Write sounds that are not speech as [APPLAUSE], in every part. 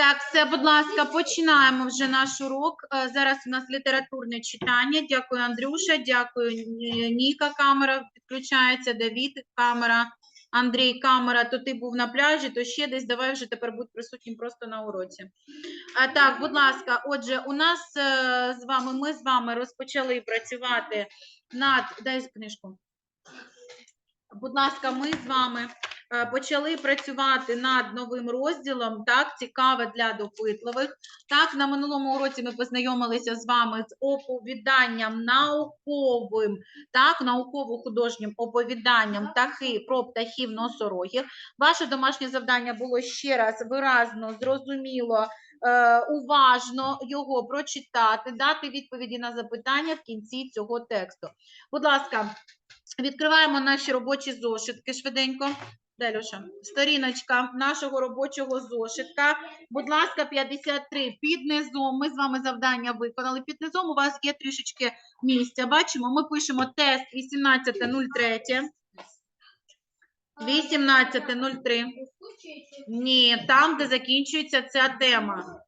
Так, все, будь ласка, починаємо вже наш урок. Е, Зараз у нас літературне читання. Дякую, Андрюша. Дякую, Ніка. Камера підключається, Давід, камера, Андрій, камера. То ти був на пляжі, то ще десь. Давай вже тепер будь присутнім просто на уроці. А, так, будь ласка, отже, у нас е, з вами, ми з вами розпочали працювати над. Дай книжку. Будь ласка, ми з вами почали працювати над новим розділом, так, цікаве для допитливих. Так, на минулому уроці ми познайомилися з вами з оповіданням науковим, так, науково-художнім оповіданням птахи про птахів носорогів. Ваше домашнє завдання було ще раз виразно, зрозуміло, е, уважно його прочитати, дати відповіді на запитання в кінці цього тексту. Будь ласка, відкриваємо наші робочі зошитки швиденько. Де? Сторіночка нашого робочого зошитка. Будь ласка, 53. Під низом. Ми з вами завдання виконали. Під низом у вас є трішечки місця. Бачимо, ми пишемо тест 18.03. 18.03. Ні, там, де закінчується ця тема.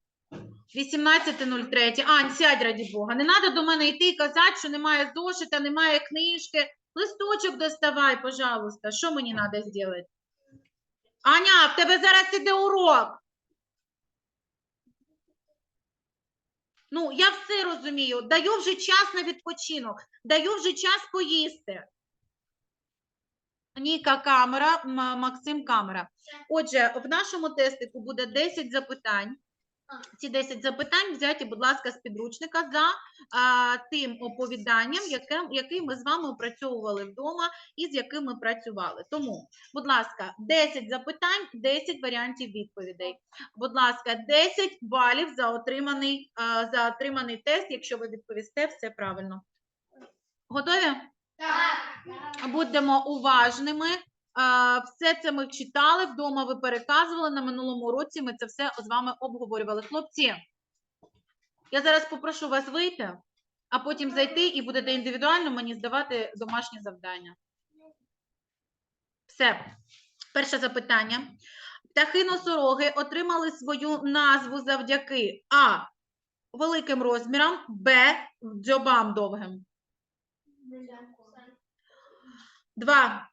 18.03. Ань, сядь, раді Бога. Не треба до мене йти і казати, що немає зошита, немає книжки. Листочок доставай, пожалуйста. Що мені треба зробити? Аня, в тебе зараз іде урок. Ну, я все розумію. Даю вже час на відпочинок, даю вже час поїсти. Ніка камера, Максим камера. Отже, в нашому тестику буде 10 запитань. Ці 10 запитань взяті, будь ласка, з підручника за а, тим оповіданням, яке, який ми з вами опрацьовували вдома і з яким ми працювали. Тому, будь ласка, 10 запитань, 10 варіантів відповідей. Будь ласка, 10 балів за отриманий, а, за отриманий тест, якщо ви відповісте все правильно. Готові? Будемо уважними. Все це ми читали, вдома ви переказували. На минулому уроці ми це все з вами обговорювали. Хлопці, я зараз попрошу вас вийти, а потім зайти і будете індивідуально мені здавати домашні завдання. Все. Перше запитання. Птахи носороги отримали свою назву завдяки А. Великим розмірам, Б. Дзьобам довгим. Два.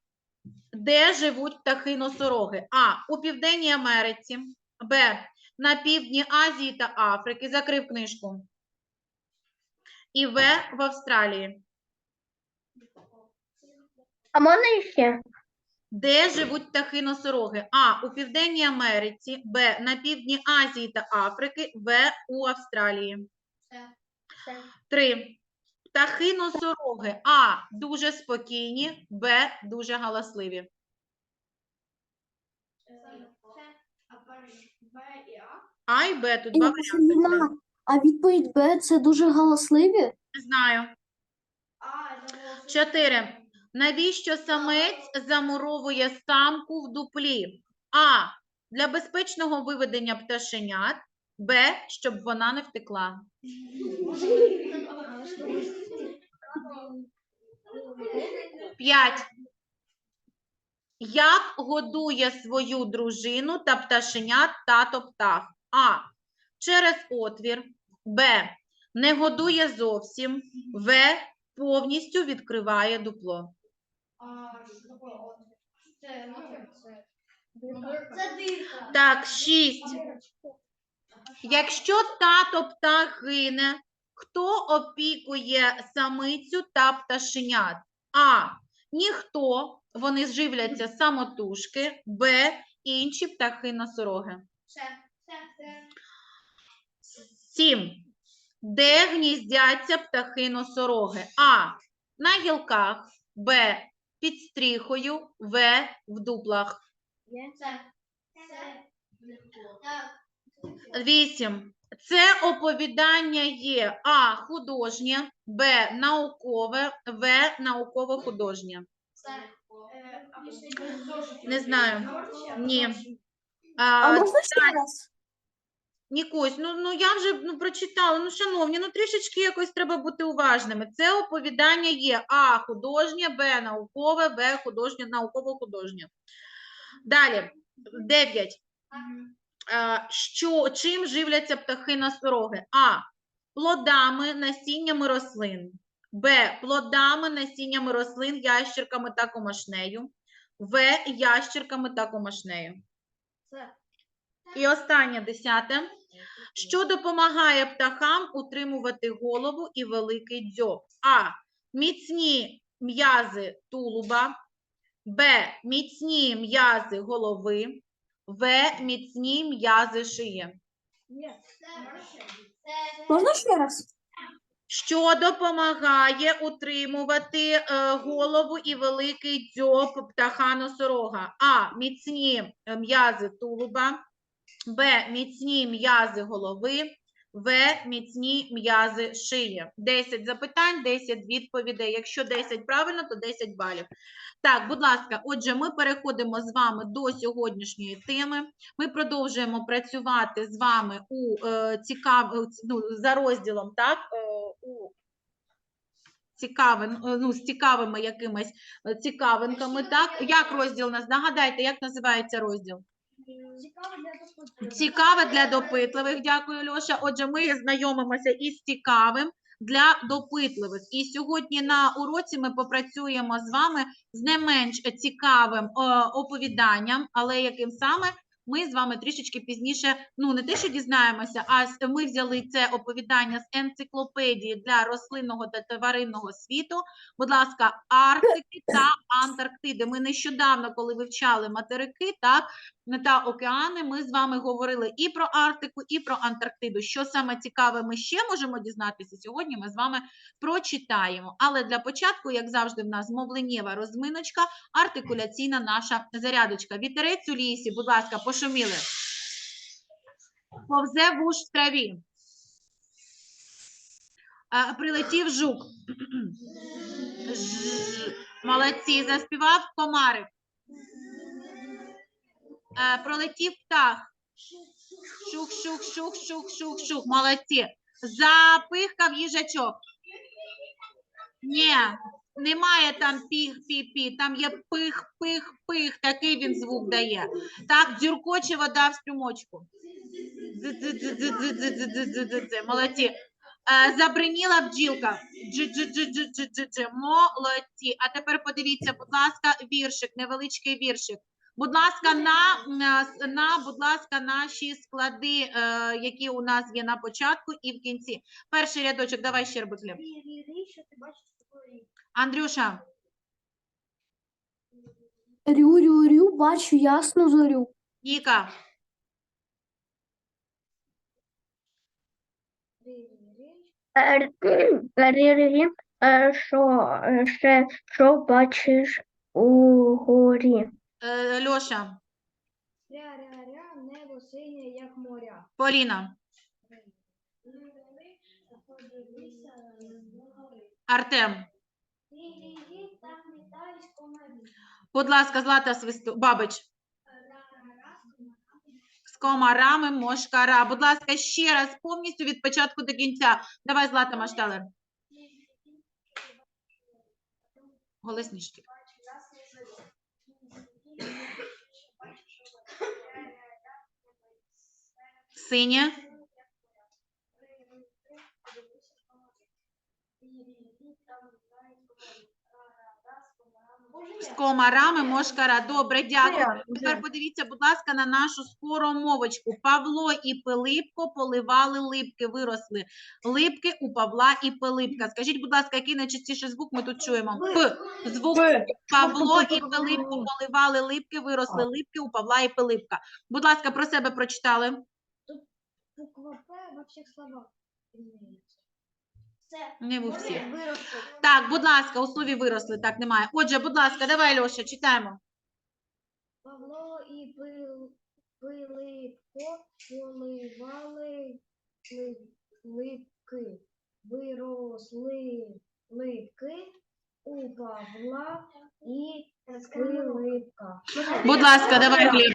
Де живуть птахи носороги? А. У Південній Америці. Б. На півдні Азії та Африки. Закрив книжку. І В. В Австралії. А можна ще? Де живуть птахи носороги? А. У Південній Америці. Б. На півдні Азії та Африки. В. У Австралії. Три. Птахи носороги. А. Дуже спокійні. Б. Дуже галасливі. А і Б. Тут два варіанти. А відповідь Б це дуже галасливі? Не знаю. Чотири. Навіщо самець замуровує самку в дуплі? А. Для безпечного виведення пташенят. Б. Щоб вона не втекла. П'ять. Як годує свою дружину та пташенят тато птах? А. Через отвір. Б. Не годує зовсім. В. Повністю відкриває дупло. Так, шість. Якщо тато птах гине, хто опікує самицю та пташенят? А. Ніхто. Вони живляться самотужки. Б. Інші птахи носороги. Сім. Де гніздяться птахи носороги? А. На гілках. Б. Під стріхою. В. В дуплах. Вісім. Це оповідання є А. Художнє, Б. Наукове, В. Науково-художнє. Не знаю. Ні. А можна ще раз? Нікусь, ну, ну я вже ну, прочитала. Ну, шановні, ну трішечки якось треба бути уважними. Це оповідання є А. Художнє, Б. Наукове, В. Художнє, науково-художнє. Далі. Дев'ять. Е, Що, чим живляться птахи носороги? А. Плодами, насіннями рослин. Б. Плодами, насіннями рослин, ящерками та комашнею. В. Ящерками та комашнею. І останнє десяте. Що допомагає птахам утримувати голову і великий дзьоб? А. Міцні м'язи тулуба. Б. Міцні м'язи голови. В. Міцні м'язи шиї. Можна ще раз? Що допомагає утримувати е, голову і великий дзьоб птаха носорога? А. Міцні е, м'язи тулуба. Б. Міцні м'язи голови. В. Міцні м'язи шиї. 10 запитань, 10 відповідей. Якщо 10 правильно, то 10 балів. Так, будь ласка, отже, ми переходимо з вами до сьогоднішньої теми. Ми продовжуємо працювати з вами у е, цікав... ну, за розділом, так? Е, у цікавин, е, ну, з цікавими якимись е, цікавинками, так? Як розділ у нас? Нагадайте, як називається розділ? Цікаво для допитливих. Цікаве для допитливих. Дякую, Льоша. Отже, ми знайомимося із цікавим для допитливих. І сьогодні на уроці ми попрацюємо з вами з не менш цікавим е, оповіданням, але яким саме ми з вами трішечки пізніше, ну не те, що дізнаємося, а ми взяли це оповідання з енциклопедії для рослинного та тваринного світу. Будь ласка, Арктики та Антарктиди. Ми нещодавно, коли вивчали материки, так та океани, ми з вами говорили і про Арктику, і про Антарктиду. Що саме цікаве, ми ще можемо дізнатися сьогодні. Ми з вами прочитаємо. Але для початку, як завжди, в нас мовленнєва розминочка, артикуляційна наша зарядочка. Вітерець у лісі, будь ласка, пошуміли. Повзе вуш в траві. Е, Прилетів жук. Ж. Молодці, заспівав комарик. Е, Пролетів птах. Шух, шух, шух, шух, шух, шух. Молодці. Запихкав їжачок. Ні, немає там піх-пі-пі, там є пих-пих-пих, такий він звук дає. Так, дзюркоче вода в струмочку. Молодці. Е, забриніла бджілка. Молодці. А тепер подивіться, будь ласка, віршик, невеличкий віршик. Будь ласка, на, на, будь ласка, наші склади, е, які у нас є на початку і в кінці. Перший рядочок, давай ще Андрюша, Рю, рю, рю, бачу ясну зорю. Ніка, Рі-рі, що ще що бачиш угорі? е, Льоша, Ря-ря-ря, небо синє, як моря. Поліна, догори. Артем. Будь ласка, Злата Свисту, Бабич. З комарами мошкара. Будь ласка, ще раз повністю від початку до кінця. Давай, Злата Машталер. Голосніше. Синє. З комарами мошкара. Добре, дякую. Тепер подивіться, будь ласка, на нашу скоромовочку. Павло і Пилипко поливали липки, виросли липки у Павла і Пилипка. Скажіть, будь ласка, який найчастіше звук ми тут чуємо? П. Звук Павло і Пилипко поливали липки, виросли липки у Павла і Пилипка. Будь ласка, про себе прочитали. Буква П во всіх словах. Не в усіх. Так, будь ласка, у слові виросли, так немає. Отже, будь ласка, давай, Льоша, читаємо. Павло і Пил- Пилипко поливали липки. Виросли липки у Павла і Пилипка. Будь ласка, давай, Гліб.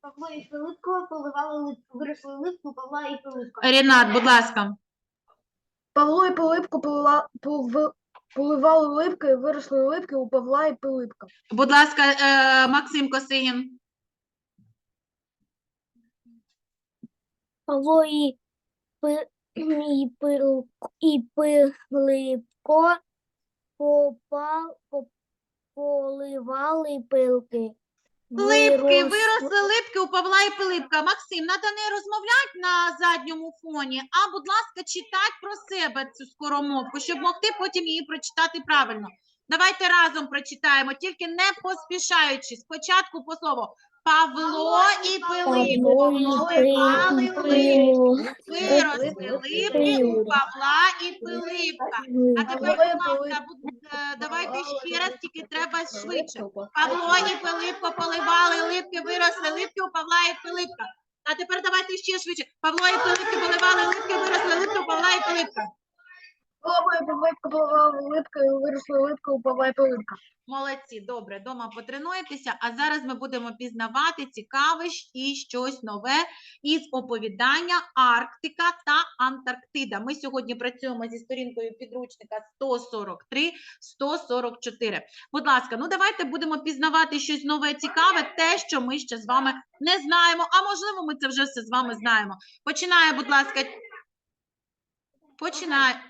Павло і Пилипко поливали липки. Виросли липки у Павла і Пилипка. Рінат, будь ласка. Павло і Пилипко полива- полив- поливали липки, виросли липки у Павла і Пилипка. Будь ласка, е, Максим Косинін. Павло і, пи, і, пил, і Пилипко попал, по- поливали пилки. Липки, Вирос- виросли липки у Павла і Пилипка. Максим, треба не розмовляти на задньому фоні, а, будь ласка, читати про себе цю скоромовку, щоб могти потім її прочитати правильно. Давайте разом прочитаємо, тільки не поспішаючи. Спочатку по слову. Павло і і поливали липки. Виросли липки у Павла і Пилипка. А тепер, будь ласка, Пилип- е, давайте ще раз, тільки треба швидше. Павло і Пилипко поливали липки, виросли липки у Павла і Пилипка. А тепер давайте ще швидше. Павло і Пилипки поливали липки, виросли липки у Павла і Пилипка. Липки, і виросли липки у Павла і Пилипка. Молодці, добре, дома потренуєтеся. А зараз ми будемо пізнавати цікаве і щось нове із оповідання Арктика та Антарктида. Ми сьогодні працюємо зі сторінкою підручника 143-144. Будь ласка, ну давайте будемо пізнавати щось нове, цікаве, те, що ми ще з вами не знаємо. А можливо, ми це вже все з вами знаємо. Починає, будь ласка. Починає.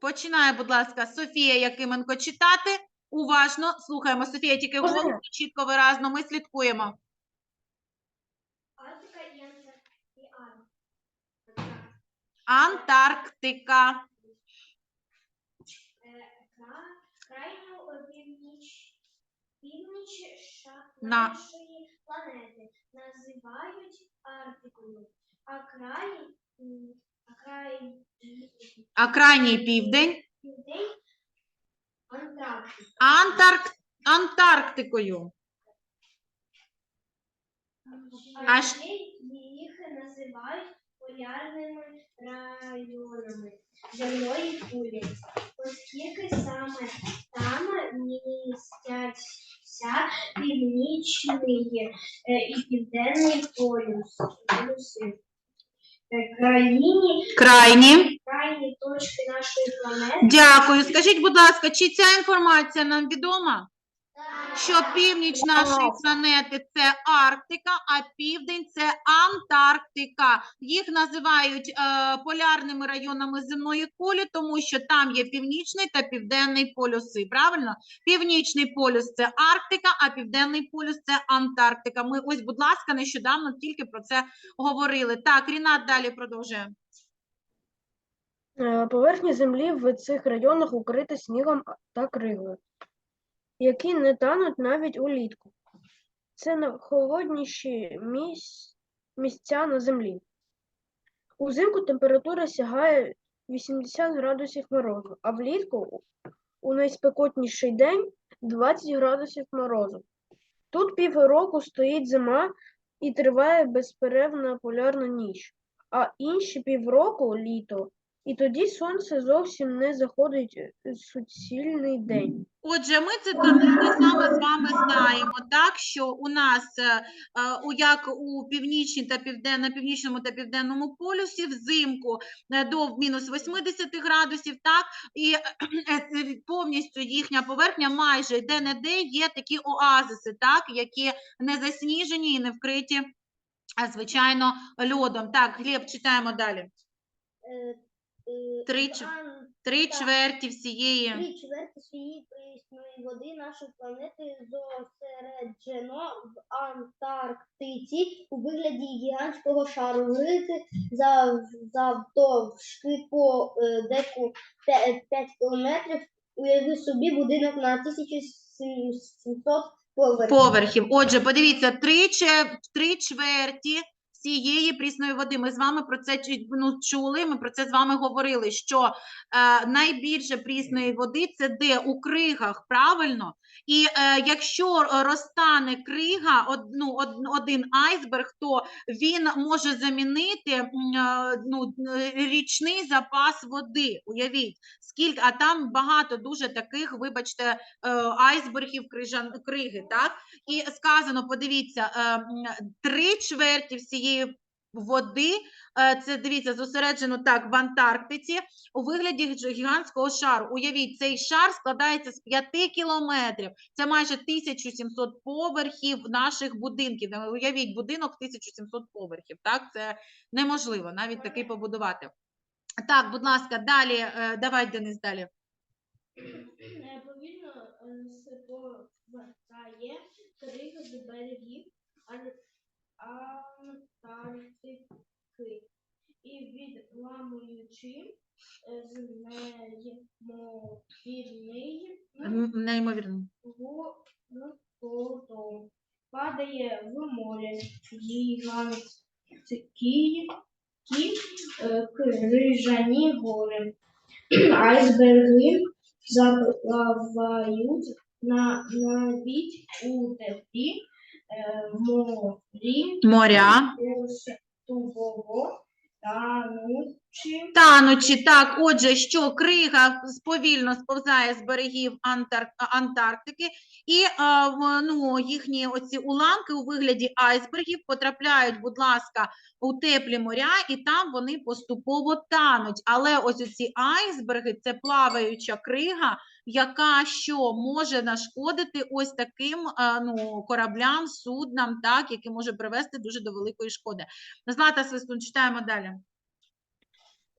Починає, будь ласка, Софія Якименко читати. Уважно слухаємо. Софія, тільки голосно, чітко, виразно. Ми слідкуємо. Антарктика. На. нашої планети називають Арктикою, а край, а крайній південь Антарк... Антарктикою. А ще їх називають полярними районами земної кулі, оскільки саме там містяться північний е, і південний полюс. Країні Крайні. крайні точки нашої планети Дякую. Скажіть, будь ласка, чи ця інформація нам відома? Що північ нашої планети це Арктика, а південь це Антарктика. Їх називають е, полярними районами земної кулі, тому що там є північний та південний полюси. Правильно? Північний полюс це Арктика, а південний полюс це Антарктика. Ми ось, будь ласка, нещодавно тільки про це говорили. Так, Рінат далі продовжує. Е, Поверхня землі в цих районах укрита снігом та криглою, які не тануть навіть улітку. Це найхолодніші міс... місця на землі. Узимку температура сягає 80 градусів морозу, а влітку у- найспекотніший день 20 градусів морозу. Тут півроку стоїть зима і триває безперервна полярна ніч, а інші півроку літо. І тоді сонце зовсім не заходить е, суцільний день. Отже, ми це те саме з вами знаємо, так що у нас е, е, у як у північній та південно, північному та південному полюсі взимку до мінус 80 градусів, так і повністю їхня поверхня майже де-не-де є такі оазиси, так, які не засніжені і не вкриті, звичайно, льодом. Так, Глеб, читаємо далі. Три ч- Три чверті всієї. Три чверті всієї прісної води нашої планети зосереджено в Антарктиці у вигляді гігантського шару. Великий зав- завдовжки по е, деку 5 кілометрів. Уяви собі будинок на 1700 поверхів. поверхів. Отже, подивіться, три, че- три чверті всієї прісної води. Ми з вами про це ну, чули, ми про це з вами говорили, що е, найбільше прісної води це де у кригах, правильно? І е, якщо розтане крига, од, ну, од, один айсберг, то він може замінити е, ну, річний запас води. Уявіть, скільки, а там багато дуже таких, вибачте, е, айсбергів крижан, криги, так? І сказано, подивіться, е, три чверті всієї води. Е, Це дивіться, зосереджено так в Антарктиці у вигляді гігантського шару. Уявіть, цей шар складається з 5 кілометрів. Це майже 1700 поверхів наших будинків. Е, Уявіть, будинок 1700 поверхів. Так, це неможливо навіть такий побудувати. Так, будь ласка, далі. е, Давай, Денис, далі. Повільно спливає крига з берегів Антарктики і відламуючи е, з неймовірний М, Неймовірно. падає в море гігантські е, крижані гори. [CLEARS THROAT] Айсберги заплавають на, навіть у теплі е, морі Моря. уступово танучи Танучі, так, отже, що крига повільно сповзає з берегів Антар- Антарктики, і е, ну, їхні оці уламки у вигляді айсбергів потрапляють, будь ласка, у теплі моря, і там вони поступово тануть. Але ось оці айсберги це плаваюча крига, яка що може нашкодити ось таким е, ну, кораблям, суднам, так, які може привести дуже до великої шкоди. Злата Свистун, читаємо далі.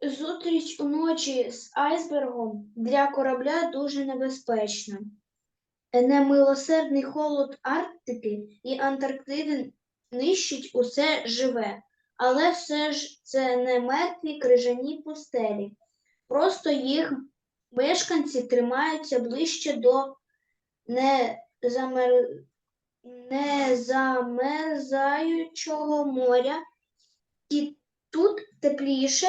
Зустріч уночі з айсбергом для корабля дуже небезпечна. Немилосердний холод Арктики і Антарктиди нищить усе живе, але все ж це не мертві крижані пустелі. Просто їх мешканці тримаються ближче до незамер... незамерзаючого моря, і тут тепліше,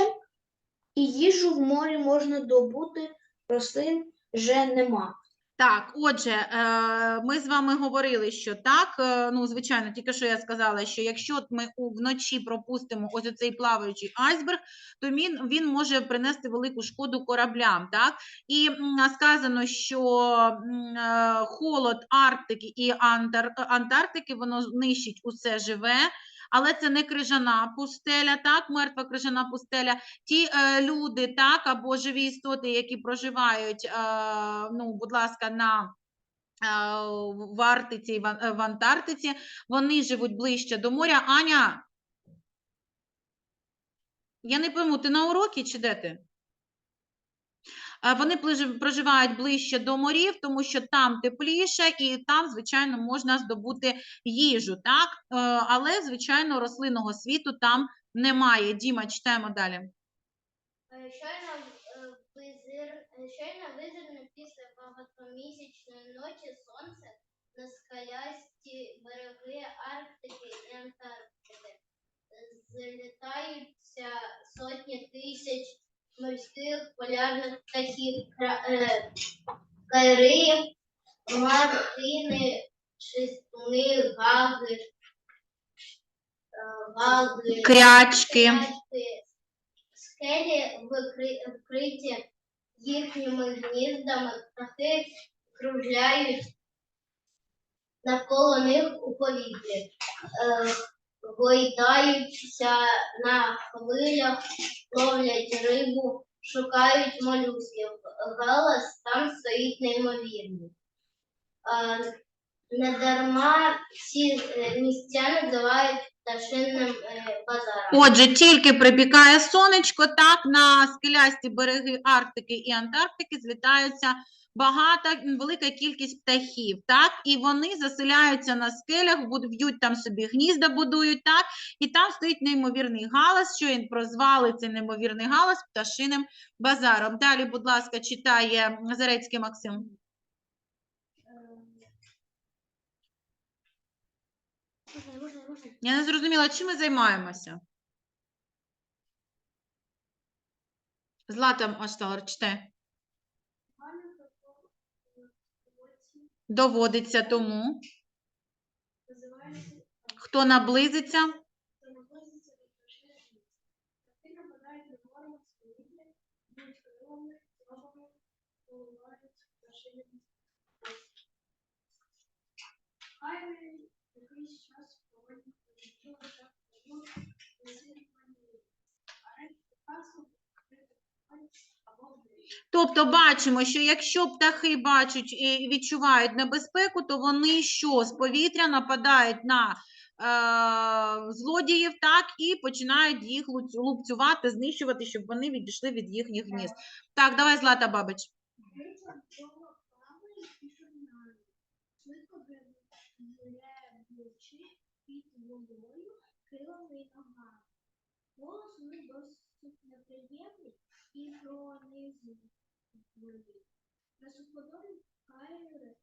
і їжу в морі можна добути, рослин вже нема. Так, отже, е, ми з вами говорили, що так, е, ну, звичайно, тільки що я сказала, що якщо ми вночі пропустимо ось оцей плаваючий айсберг, то він, він може принести велику шкоду кораблям, так? І сказано, що е, холод Арктики і Антар- Антарктики, воно нищить усе живе, але це не крижана пустеля, так, мертва крижана пустеля, ті е, люди, так, або живі істоти, які проживають, е, ну, будь ласка, на е, в Арктиці, і е, в Антарктиці, вони живуть ближче до моря. Аня, я не пойму, ти на уроки чи де ти? Е, Вони проживають ближче до морів, тому що там тепліше і там, звичайно, можна здобути їжу, так? Е, Але, звичайно, рослинного світу там немає. Діма, читаємо далі. Е, Щойно визир, щойно визирне після багатомісячної ночі сонце на скалясті береги Арктики і Антарктики. Злітаються сотні тисяч морських полярних птахів, е, мартини, шестуни, гаги, е, гаги, Крячки. Крячки. Скелі вкриті їхніми гніздами, птахи кружляють навколо них у повітрі, е, гойдаються на хвилях, ловлять рибу, шукають молюсків. Галас там стоїть неймовірний. Недарма ці е, місця називають пташинним е, базаром. Отже, тільки припікає сонечко, так на скелясті береги Арктики і Антарктики злітаються багата, велика кількість птахів, так, і вони заселяються на скелях, буд- там собі гнізда, будують, так, і там стоїть неймовірний галас, що він прозвали цей неймовірний галас пташиним базаром. Далі, будь ласка, читає Зарецький Максим. Я не зрозуміла, чим ми займаємося. Злата Машталер, читай. Доводиться тому. Хто наблизиться, Хай Тобто бачимо, що якщо птахи бачать і відчувають небезпеку, то вони що з повітря нападають на е, злодіїв, так і починають їх лупцювати, знищувати, щоб вони відійшли від їхніх гнізд. Так, давай, Злата Бабич. Голос них досить неприємний і пронизливий. На суходолі Кайри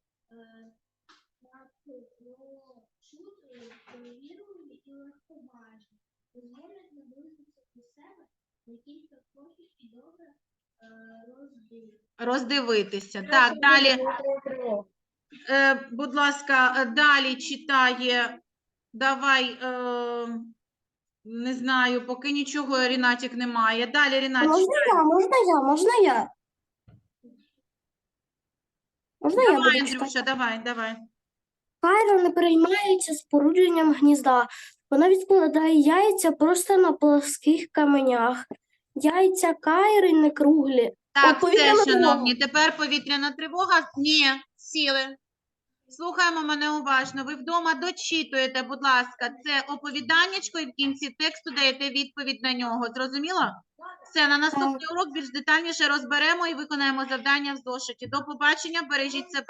чути, довірливі і легковажні. Дозволять наблизитися до себе на кілька кроків і добре роздивитися. Роздивитися. Так, далі. Е, будь ласка, е, далі читає. Давай, е, не знаю, поки нічого Рінатік немає. Далі Рінат, Можна я, можна я, можна я? Можна я давай, буду читати? Андрюша, давай, давай. Кайра не переймається спорудженням гнізда. Вона відкладає яйця просто на плоских каменях. Яйця Кайри не круглі. Так, повітряна все, шановні, тепер повітряна тривога. Ні, сіли. Слухаємо мене уважно. Ви вдома дочитуєте, будь ласка, це оповіданнячко, і в кінці тексту даєте відповідь на нього. Зрозуміло? Все, на наступний урок більш детальніше розберемо і виконаємо завдання в зошиті. До побачення, бережіть себе.